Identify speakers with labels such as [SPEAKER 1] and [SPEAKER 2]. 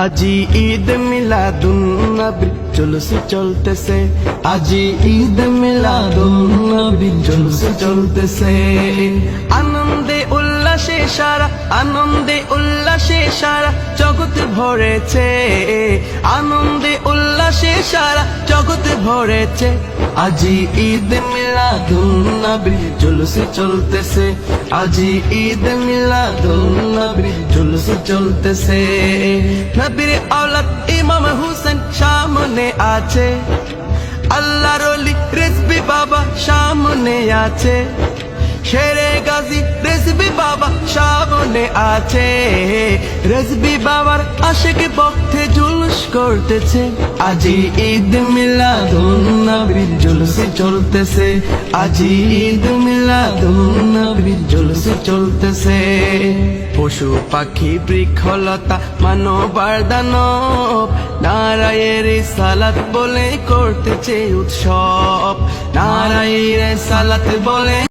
[SPEAKER 1] আজি ঈদ মিলাদুন নবী, জুলুস চলতেছে। আজি ঈদ মিলাদুন নবী, জুলুস চলতেছে। আনন্দে উল্লাসে সারা, আনন্দে উল্লাসে সারা, জগৎ ভরেছে। আনন্দে উল্লাসে সারা জগৎ ভরেছে। আজি ঈদ মিলাদুন নবী জুলুস চলতেছে। আজি ঈদ মিলাদুন নবী জুলুস চলতেছে। নবীর আওলাদ ইমাম হুসেন সামনে আছে। আল্লাহর অলি রেসবি বাবা সামনে আছে। শেরে গাজী রেসবি বাবা সামনে আছে। রেসবি বাবার আশেক করতেছে। আজি ঈদ মিলা নবীর জুলুস চলতেছে। আজি ঈদ মিলাদুন নবীর জুলুস চলতেছে। পশু পাখি বৃক্ষলতা মানবার দানব। নারায়ের সালাত বলে করতেছে উৎসব। নারায়ের সালাত বলে